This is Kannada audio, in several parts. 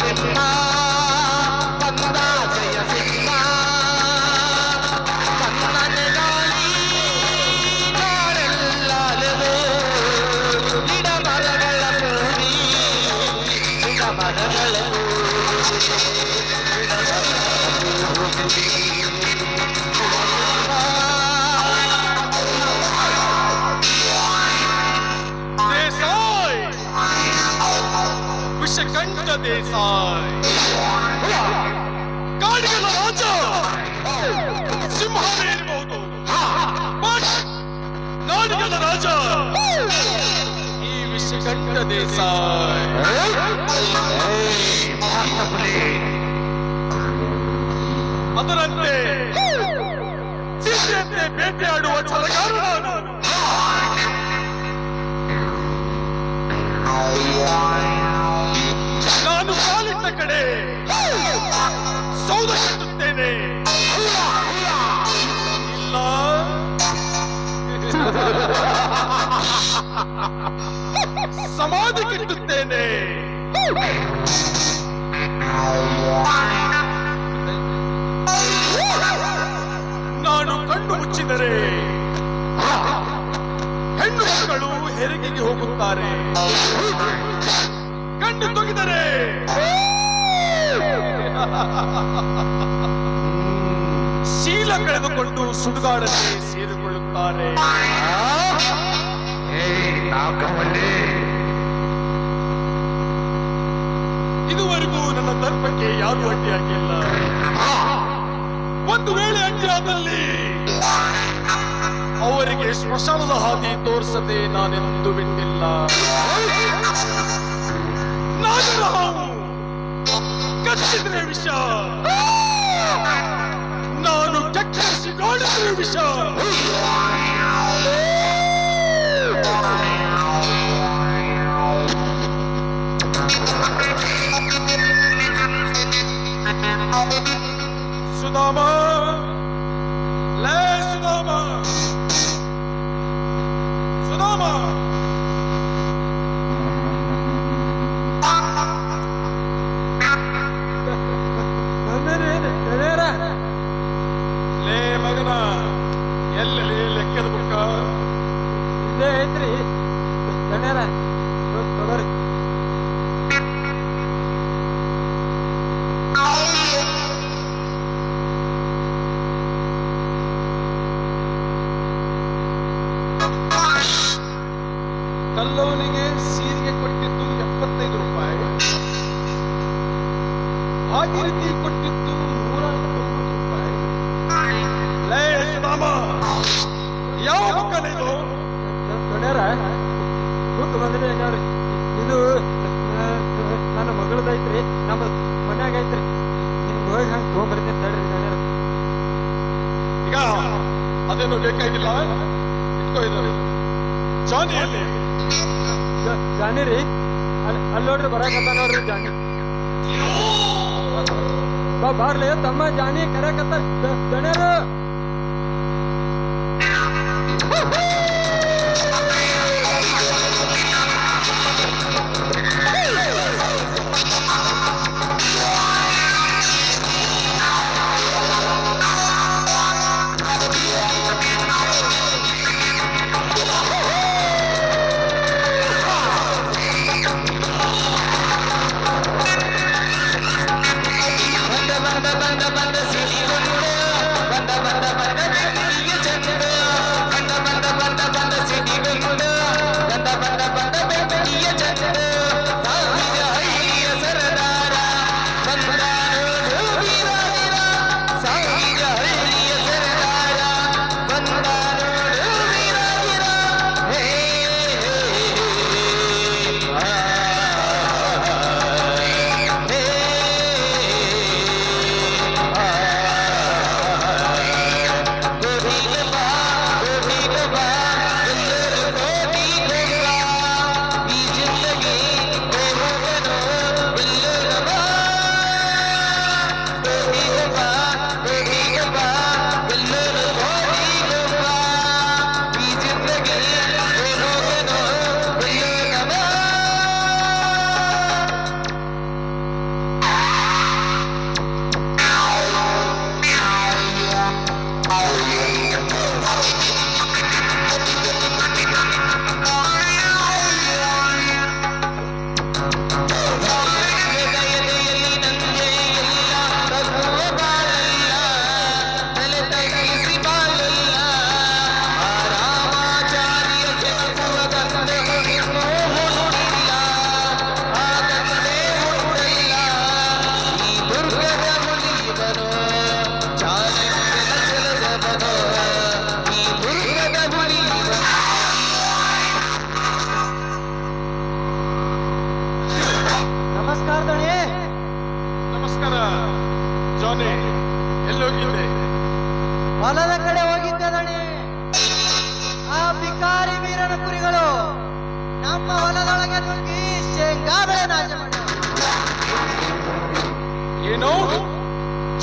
Africa. ವಿಷಕಂಠ ದೇಸಾಯ್ ಕಾಡಿಗಳ ರಾಜ ಸಿಂಹವೇ ಇರಬಹುದು ಬಟ್ ನಾಡಿಗಳ ರಾಜ ಈ ವಿಷಕಂಠ ದೇಸಾಯ್ ಅದರಂತೆ ಸೀತೆಯಂತೆ ಬೇಟೆಯಾಡುವ ಛಲಗಾರ ನಾನು ನಾನು ಕಾಲಿಟ್ಟ ಕಡೆ. ಸೌದ ಕಟ್ಟುತ್ತೇನೆ ಇಲ್ಲ. ಸಮಾಧಿ ಕಟ್ಟುತ್ತೇನೆ. ನಾನು ಕಣ್ಣು ಮುಚ್ಚಿದರೆ ಹೆಣ್ಣು ಮಕ್ಕಳು ಹೆರಿಗೆಗೆ ಹೋಗುತ್ತಾರೆ. ಕಣ್ಣು ತೊಗಿದರೆ ಶೀಲ ಕಳೆದುಕೊಂಡು ಸುಡುಗಾಡಲ್ಲಿ ಸೇರಿಕೊಳ್ಳುತ್ತಾರೆ ಇದುವರೆಗೂ ನನ್ನ ದರ್ಪಕ್ಕೆ ಯಾರು ಅಡ್ಡಿಯಾಗಿಲ್ಲ ಒಂದು ವೇಳೆ ಅಡ್ಡಿಯಾದಲ್ಲಿ ಅವರಿಗೆ ಸ್ಮಶಾನದ ಹಾದಿ ತೋರಿಸದೆ ನಾನೆಂದು ಬಿಟ್ಟಿಲ್ಲ. ನಾಗರಾವು ಕಚ್ಚಿದ್ರೆ ವಿಷ ನಾನು ಚಕ್ಕರಿಸಿ ನೋಡಿದ್ರೆ ವಿಷ ಸುಧಾಮ ಲೇ ಸುಧಾಮ ಸುಧಾಮ ಅದೇನು ಬೇಕಾಗಿಲ್ಲ ಇಟ್ಕೋ ಇದು ಜಾನಿಯಲ್ಲಿ ಜಾನಿ. ರೀ. ಅಲ್ಲಿ ಅಲ್ಲಿ ನೋಡ್ರಿ ಬರಾಕತ್ತ ನೋಡ್ರಿ ಜಾನಿ. ಬಾ, ಬಾರ್ಲಿ, ತಮ್ಮ ಜಾನಿ ಕರೆಕತ್ತ ಗಣ್ಯರು Bye.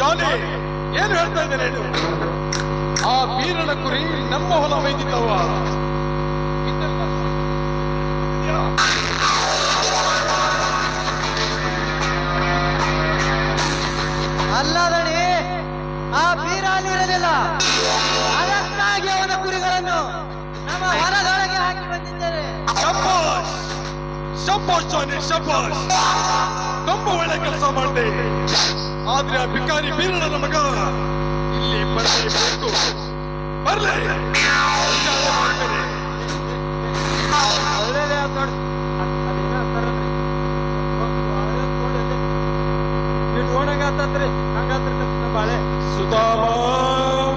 ಜಾಲಿ ಏನು ಹೇಳ್ತಾ ಇದ್ದೇನೆ ನೀನು ಆ ಬೀರನ ಕುರಿ ನಮ್ಮ ಹೊಲ ಅಲ್ಲದಣಿ ಅಲ್ಲ ಆ ಬೀರ ಇರಲಿಲ್ಲ ಅದಕ್ಕಾಗಿ ಅವನ ಕುರಿಗಳನ್ನು ನಮ್ಮ ಹೊಲದೊಳಗೆ ಹಾಕಿ ಬಂದಿದ್ದೇನೆ ಶಬ್ಬಾಷ್. ಶಬ್ಬಾಷ್ ಜಾನಿ ಶಬ್ಬಾಷ್. ತುಂಬ ಒಳ್ಳೆ ಕೆಲಸ ಮಾಡಿದೆ. ಆದ್ರೆ ಆ ಬಿಕಾರಿ ಬೀರನ ಮಗ ಇಲ್ಲಿ ಬರಲೇಬೇಕು ಬರ್ಲಿ. ವಿಚಾರ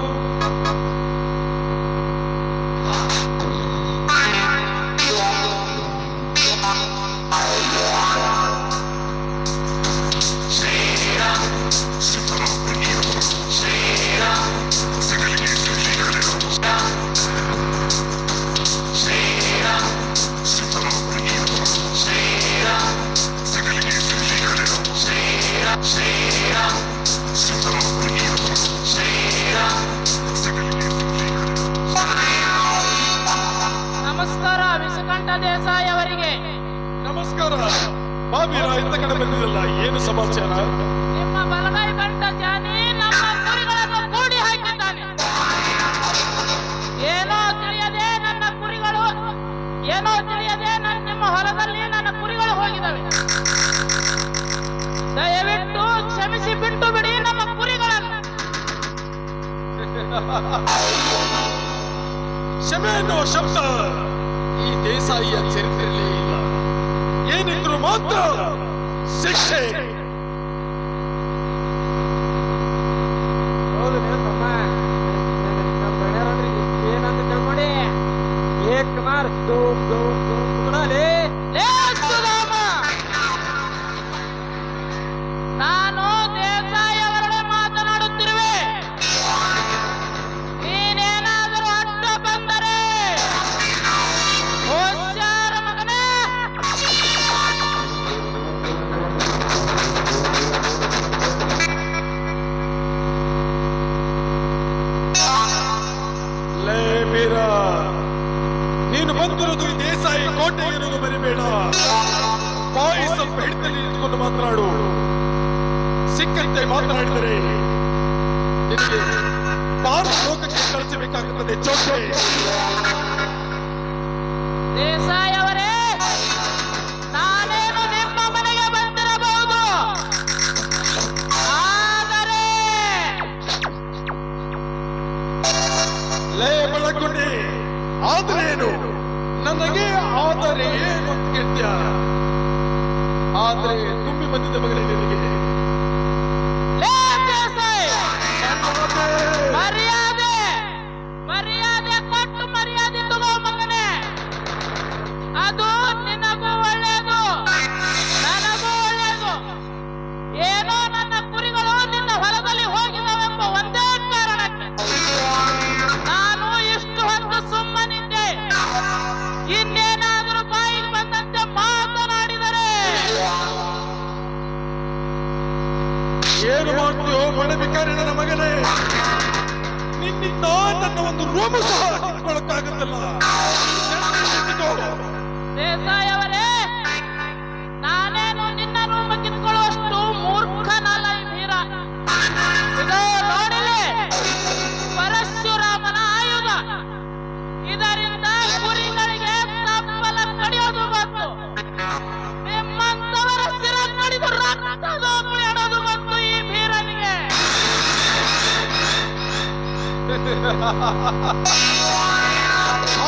ದೇಸಾಯಿ ಅವರಿಗೆ ನಮಸ್ಕಾರ ಬಾಬೀರ ಇಂತ ಕಡೆ ಬಂದಿದಲ್ಲ ಏನು ಸಮಾಚಾರ? ನಿಮ್ಮ ಬಲಗೈ ಕಂಠ ಜಾನಿ ನಮ್ಮ ಕುರಿಗಳನ್ನು ಕೂಡಿ ಹಾಕಿದ್ದಾನೆ. ಏನೋ ತಿಳಿಯದೆ ನನ್ನ ಕುರಿಗಳು ಏನೋ ತಿಳಿಯದೆ ನನ್ನ ನಿಮ್ಮ ಹೊಲದಲ್ಲಿ ನನ್ನ ಕುರಿಗಳು ಹೋಗಿದವೆ ದಯವಿಟ್ಟು ಕ್ಷಮಿಸಿ ಬಿಟ್ಟು ಬಿಡಿ ನಮ್ಮ ಕುರಿಗಳನ್ನು. ಕ್ಷಮೆ ಎನ್ನುವ ಶಬ್ದ. ಈ ದೇಸಾಯಿಯ ಚರಿತ್ರೆಯಲ್ಲೇ ಇಲ್ಲ. ಏನಿದ್ರು ಮಾತ್ರ ಶಿಕ್ಷೆ. ನಿಂತ್ಕೊಂಡು ಮಾತನಾಡು. ಸಿಕ್ಕಂತೆ ಮಾತನಾಡಿದರೆ ಲೋಕಕ್ಕೆ ಕಳಿಸಬೇಕಾಗುತ್ತದೆ. ಬೇಕಾಗುತ್ತದೆ ದೇಸಾಯಿ ಅವರೇ ನಾನೇನು ನಿಮ್ಮ ಮನೆಗೆ ಬಂದಿರಬಹುದು. ಆದರೆ ಲೇ ಬಳಗುಂಡಿ ಆದ್ರೆ ಏನು? ನನಗೆ ಆದರೆ ಏನು ಅಂತ ಕೇಳ್ತೀಯ? ಆದ್ರೆ ತುಂಬಿ ಬಂದಿದ್ದ ಮಗನೇ ನಿನಗೆ ನನ್ನ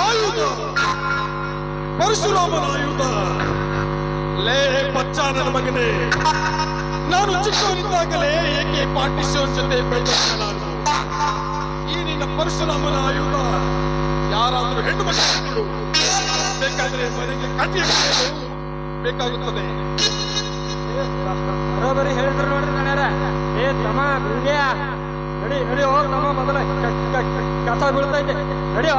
ಆಯುಧ. ಪರಶುರಾಮನ ಆಯುಧ. ಲೇ ನನ್ನ ಮಗನೇ. ನಾನು ಚಿಕ್ಕವನಿದ್ದಾಗಲೇ ಏಕೆ ಪಾಟಿಸೋ ಜೊತೆ ಬೆಳೆದವನ ನಾನು ಈ ನಿನ್ನ ಪರಶುರಾಮನ ಆಯುಧ. ಯಾರಾದರೂ ಹೆಣ್ಣು ಮಕ್ಕಳು ಬೇಕಾದ್ರೆ ಮನೆಗೆ ಕಟ್ಟಿ ಬೇಕಾಗುತ್ತದೆ. ಬರೋಬರಿ ಹೇಳಿದ್ರು ನೋಡ್ರಿ ಕಣರ ಏ ತಮ್ಮ ಬಿಂಗ್ಯ ನಡಿ ನಡಿ ಹೋಗ್ ನಮ್ಮ ಮೊದಲ. ಕಸ ಬೀಳ್ತೈತೆ. ನಡಿ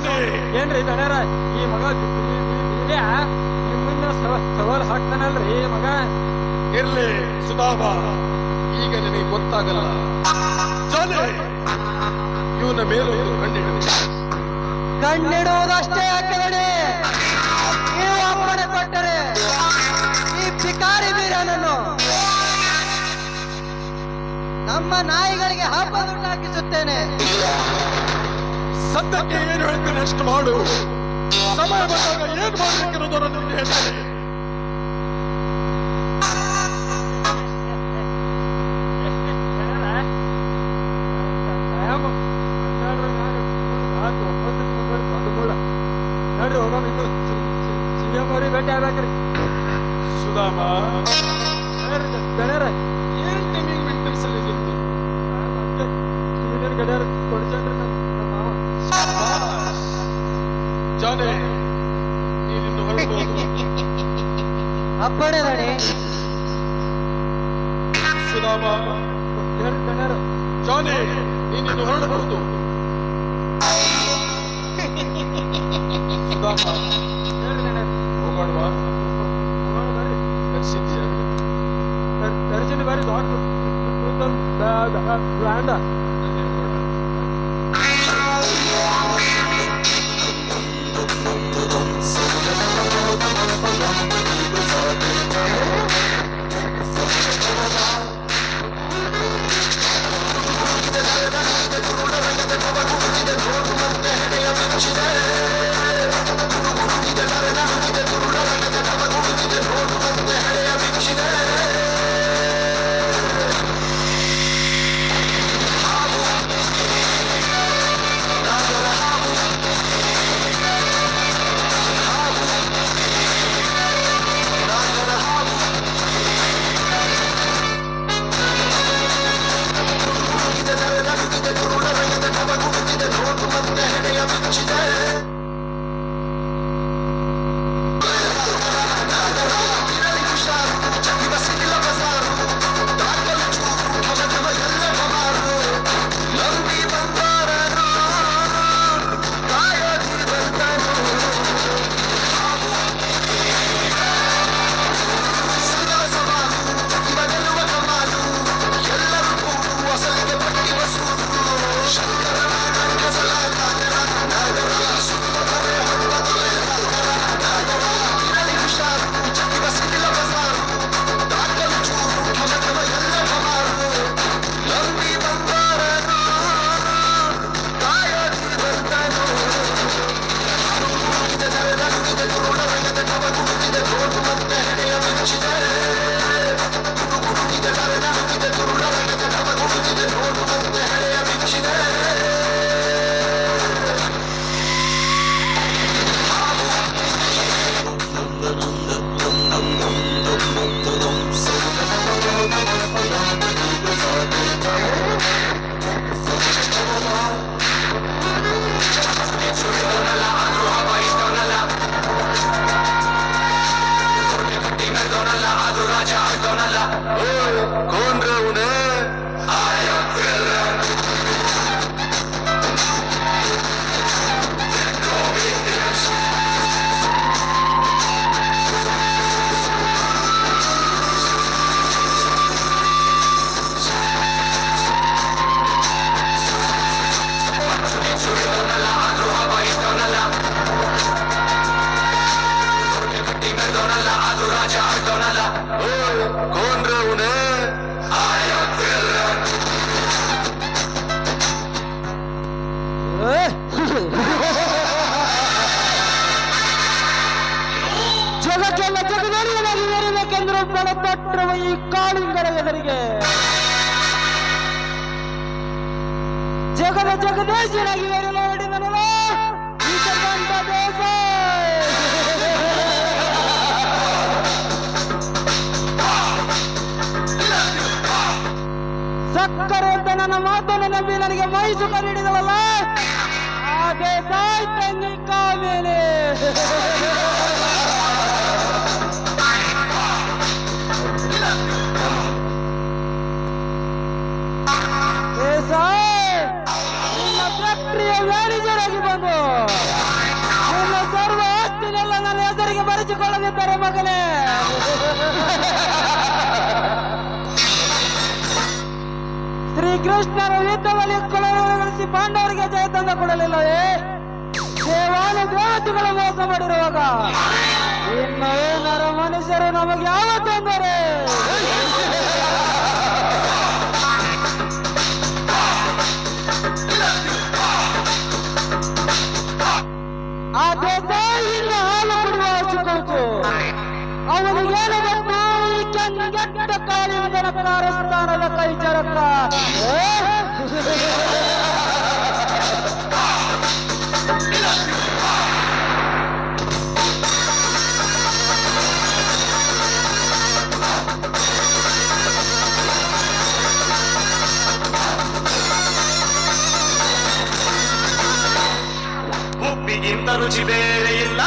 ಏನ್ರಿ ಈ ಮಗ ನಿಮ್ಮನ್ನ ಸವ- ಸವಾಲ್ ಹಾಕ್ತಾನಲ್ರಿ ಈ ಮಗ? ಇರ್ಲಿ ಸುಧಾಮ. ಈಗ ನಿನಗೆ ಗೊತ್ತಾಗಲ್ಲ. ಜಾನಿ. ಇವನ ಮೇಲೊಂದು ಕಣ್ಣಿಡಲಿ ಕಣ್ಣಿಡುವುದಷ್ಟೇ ಯಾಕೆ ನೀವು ಅಪ್ಪಣೆ ಕೊಟ್ಟರೆ ಈ ಭಿಕಾರಿ ವೀರನನ್ನು ನಮ್ಮ ನಾಯಿಗಳಿಗೆ ಹಬ್ಬದುಂಟಾಕಿಸುತ್ತೇನೆ ಸದ್ಯಕ್ಕೆ ಏನು ಹೇಳ್ತೀನಿ ಅಷ್ಟು ಮಾಡು. ಸಮಯ ಬಂದಾಗ ಏನ್ ಮಾಡ್ಬೇಕಿರೋದನ್ನ ನಿಮ್ಗೆ ಹೇಳ್ತೀನಿ ಸಿಎಂ ಅವ್ರಿಗೆ ಭೇಟಿ ಆಗ್ಬೇಕ್ರಿ. ಸುಧಾಮ. ಗಣ್ಯರ ಅಪ್ಪಣೆ ದಣಿ ಸುಧಾಮ ಜಾನೆ ನೀನಿನ್ನು ಹೊರಡಬಹುದು ಸುಧಾಮ ಹೋಗೋಣವಾ ಬಾರಿ ದೊಡ್ಡ ಬ್ರ್ಯಾಂಡ ಜಗದ ಜಗದೇಶನಾಗಿ ನೋಡಿದನಲ್ಲ ವಿಷಕಂಠ ದೇಶ. ಸಕ್ಕರೆ ಅಂತ ನನ್ನ ಮಾತನ್ನು ನಂಬಿ ನನಗೆ ಮೈಸೂರು ನೀಡಿದವಲ್ಲ ಆ ದೇಶ ತಂಗಿ ಕಾಮೇಲೆ ಹೆಸರಿಗೆ ಬರೆಸಿಕೊಳ್ಳದಿದ್ದರೆ ಮಗನೇ. ಶ್ರೀಕೃಷ್ಣನ ಯುದ್ಧದಲ್ಲಿ ಕೊಳಗಳಿಸಿ ಪಾಂಡವರಿಗೆ ಜಯ ತಂದ ಕೊಡಲಿಲ್ಲವೇ? ದೇವಾನು ದೇವತೆಗಳು ಮೋಸ ಮಾಡಿರುವಾಗ. ಇನ್ನು ಮನುಷ್ಯರು ನಮಗೆ ಯಾವ ತೊಂದರೆ? ಕಾಳಿಂದನ ಕಾರಸ್ಥಾನದ ಕೈ ಚರಕ ಉಪ್ಪಿಗಿಂತ ರುಚಿ ಬೇರೆ ಇಲ್ಲ